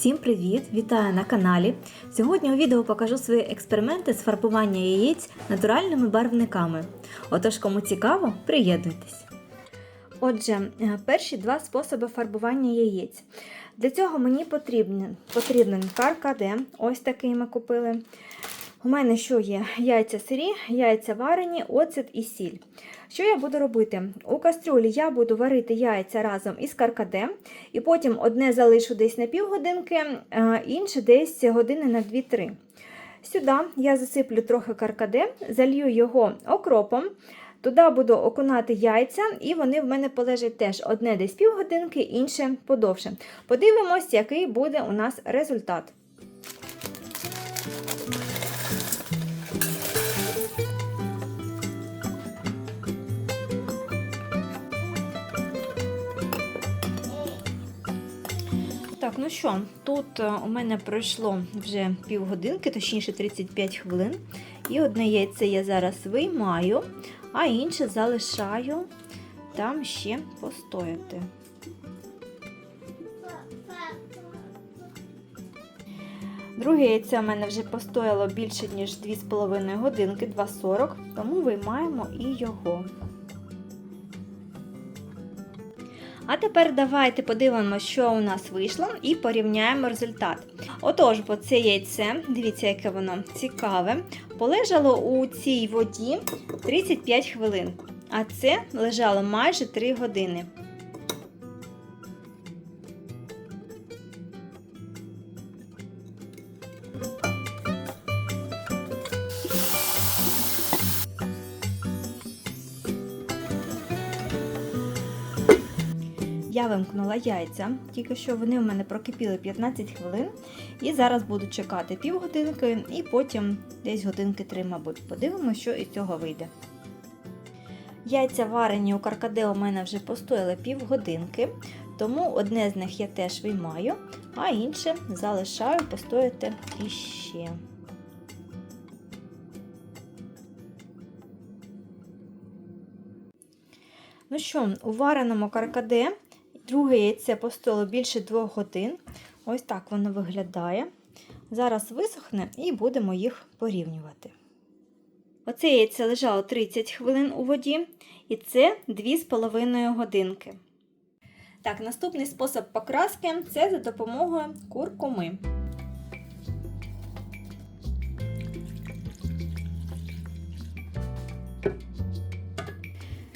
Всім привіт! Вітаю на каналі. Сьогодні у відео покажу свої експерименти з фарбування яєць натуральними барвниками. Отож, кому цікаво, приєднуйтесь. Отже, е, перші два способи фарбування яєць. Для цього мені потрібен, потрібен каркаде, ось такий ми купили. У мене що є? Яйця сирі, яйця варені, оцет і сіль. Що я буду робити? У кастрюлі я буду варити яйця разом із каркаде, і потім одне залишу десь на півгодинки, інше десь години на 2-3. Сюди я засиплю трохи каркаде, залью його окропом. Туди буду окунати яйця, і вони в мене полежать теж одне десь півгодинки, інше подовше. Подивимось, який буде у нас результат. Так, ну що, тут е, у мене пройшло вже півгодинки, точніше 35 хвилин. І одне яйце я зараз виймаю, а інше залишаю там ще постояти. Друге яйце у мене вже постояло більше, ніж 2,5 годинки, 2,40, тому виймаємо і його. А тепер давайте подивимося, що у нас вийшло, і порівняємо результат. Отож, бо це яйце, дивіться, яке воно цікаве, полежало у цій воді 35 хвилин, а це лежало майже 3 години. Я вимкнула яйця, тільки що вони в мене прокипіли 15 хвилин. І зараз буду чекати півгодинки і потім десь годинки 3, мабуть. Подивимося, що із цього вийде. Яйця варені у каркаде у мене вже постояли півгодинки, тому одне з них я теж виймаю, а інше залишаю постояти іще. Ну що, у вареному каркаде друге яйце постояло більше 2 годин. Ось так воно виглядає. Зараз висохне і будемо їх порівнювати. Оце яйце лежало 30 хвилин у воді, і це 2,5 годинки. Так, наступний спосіб покраски це за допомогою куркуми.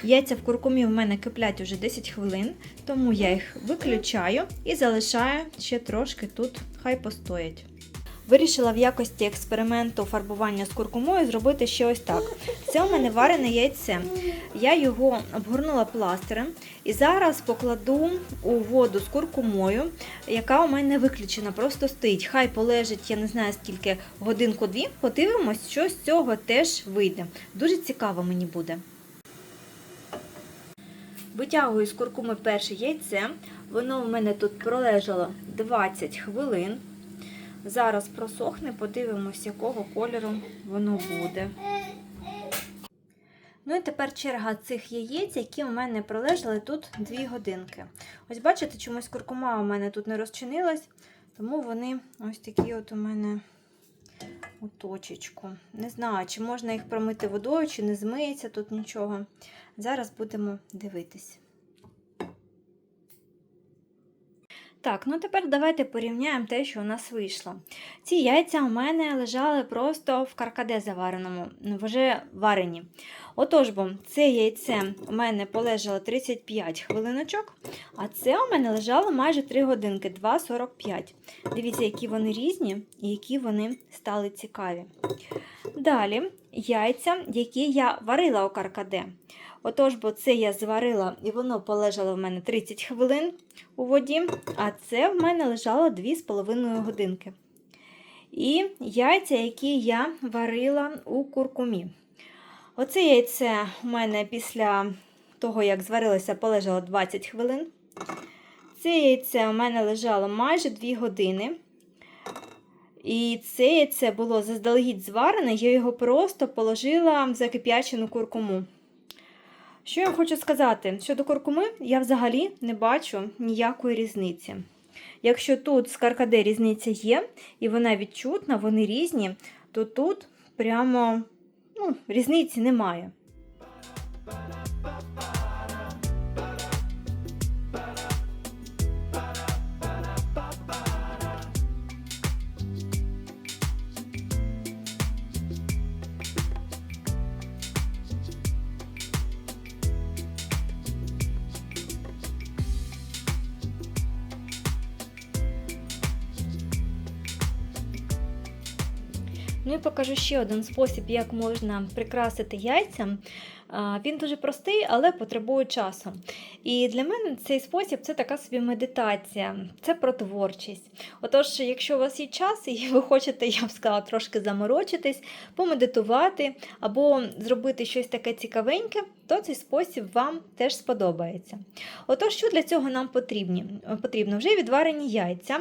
Яйця в куркумі в мене киплять уже 10 хвилин, тому я їх виключаю і залишаю ще трошки тут, хай постоять. Вирішила в якості експерименту фарбування з куркумою зробити ще ось так. Це у мене варене яйце. Я його обгорнула пластирем і зараз покладу у воду з куркумою, яка у мене виключена, просто стоїть. Хай полежить, я не знаю скільки годинку-дві. Подивимось, що з цього теж вийде. Дуже цікаво мені буде. Витягую з куркуми перше яйце. Воно в мене тут пролежало 20 хвилин. Зараз просохне, подивимось, якого кольору воно буде. Ну і тепер черга цих яєць, які у мене пролежали тут 2 годинки. Ось бачите, чомусь куркума у мене тут не розчинилась, тому вони ось такі от у мене у точечку. Не знаю, чи можна їх промити водою, чи не змиється тут нічого. Зараз будемо дивитись. Так, ну тепер давайте порівняємо те, що у нас вийшло. Ці яйця у мене лежали просто в каркаде завареному, вже варені. Отож, бо це яйце у мене полежало 35 хвилиночок, а це у мене лежало майже 3 годинки, 2,45. Дивіться, які вони різні і які вони стали цікаві. Далі яйця, які я варила у каркаде. Отож, бо це я зварила і воно полежало в мене 30 хвилин у воді, а це в мене лежало 2,5 годинки. І яйця, які я варила у куркумі. Оце яйце у мене після того, як зварилося, полежало 20 хвилин. Це яйце у мене лежало майже 2 години. І це яйце було заздалегідь зварене, я його просто положила в закип'ячену куркуму. Що я хочу сказати? Щодо куркуми, я взагалі не бачу ніякої різниці. Якщо тут з каркаде різниця є, і вона відчутна, вони різні, то тут прямо ну, різниці немає. Ну і покажу ще один спосіб, як можна прикрасити яйця. Він дуже простий, але потребує часу. І для мене цей спосіб це така собі медитація, це про творчість. Отож, якщо у вас є час і ви хочете, я б сказала, трошки заморочитись, помедитувати або зробити щось таке цікавеньке, то цей спосіб вам теж сподобається. Отож, що для цього нам потрібно? Вже відварені яйця,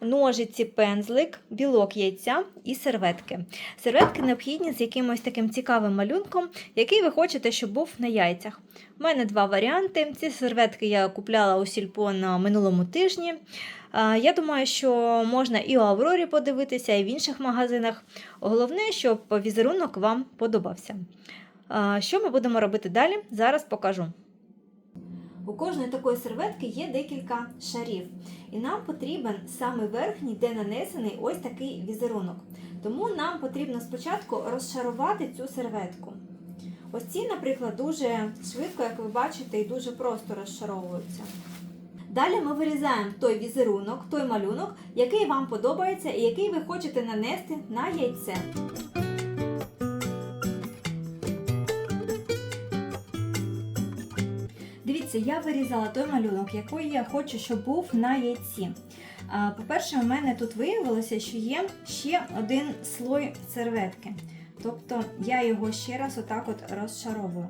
ножиці, пензлик, білок яйця і серветки. Серветки необхідні з якимось таким цікавим малюнком, який ви хочете, щоб був на яйцях. У мене два варіанти. Ці серветки я купляла у сільпо на минулому тижні. Я думаю, що можна і у Аврорі подивитися, і в інших магазинах. Головне, щоб візерунок вам подобався. Що ми будемо робити далі? Зараз покажу. У кожної такої серветки є декілька шарів, і нам потрібен саме верхній, де нанесений ось такий візерунок. Тому нам потрібно спочатку розшарувати цю серветку. Ось ці, наприклад, дуже швидко, як ви бачите, і дуже просто розшаровуються. Далі ми вирізаємо той візерунок, той малюнок, який вам подобається і який ви хочете нанести на яйце. Дивіться, я вирізала той малюнок, який я хочу, щоб був на яйці. По-перше, у мене тут виявилося, що є ще один слой серветки. Тобто я його ще раз отак от розшаровую.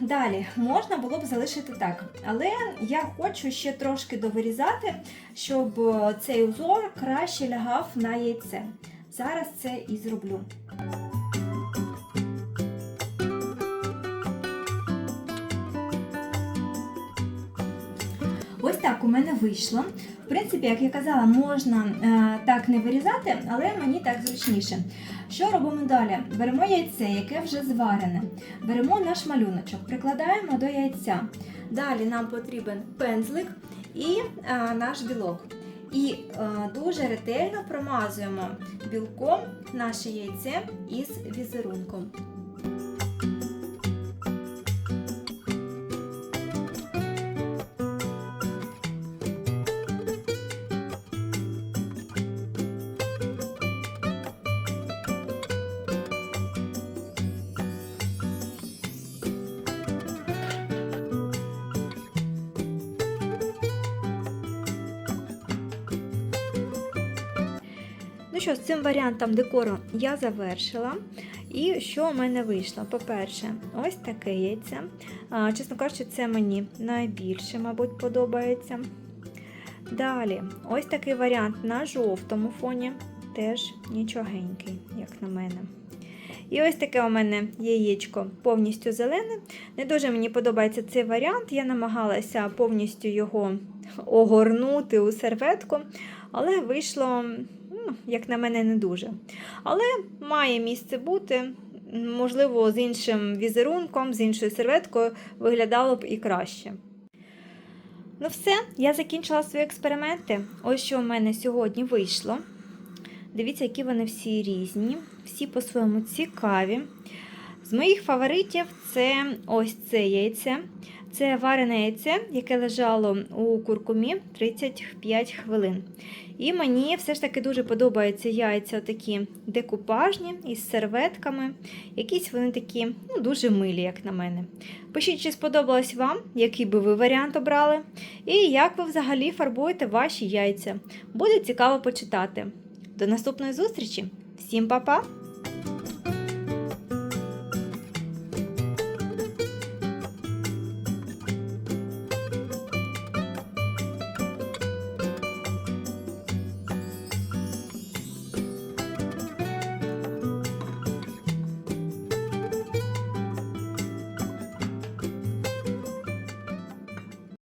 Далі можна було б залишити так, але я хочу ще трошки довирізати, щоб цей узор краще лягав на яйце. Зараз це і зроблю. Так у мене вийшло. В принципі, як я казала, можна е, так не вирізати, але мені так зручніше. Що робимо далі? Беремо яйце, яке вже зварене. Беремо наш малюночок, прикладаємо до яйця. Далі нам потрібен пензлик і е, наш білок. І е, дуже ретельно промазуємо білком наше яйце із візерунком. Що, з цим варіантом декору я завершила. І що у мене вийшло? По-перше, ось таке яйце. Чесно кажучи, це мені найбільше, мабуть, подобається. Далі, ось такий варіант на жовтому фоні, теж нічогенький, як на мене. І ось таке у мене яєчко повністю зелене. Не дуже мені подобається цей варіант. Я намагалася повністю його огорнути у серветку, але вийшло, як на мене, не дуже. Але має місце бути. Можливо, з іншим візерунком, з іншою серветкою виглядало б і краще. Ну, все, я закінчила свої експерименти. Ось що у мене сьогодні вийшло. Дивіться, які вони всі різні, всі по-своєму цікаві. З моїх фаворитів це ось це яйце. Це варене яйце, яке лежало у куркумі 35 хвилин. І мені все ж таки дуже подобаються яйця такі декупажні із серветками. Якісь вони такі ну, дуже милі, як на мене. Пишіть, чи сподобалось вам, який би ви варіант обрали, і як ви взагалі фарбуєте ваші яйця. Буде цікаво почитати. До наступної зустрічі! Всім па-па!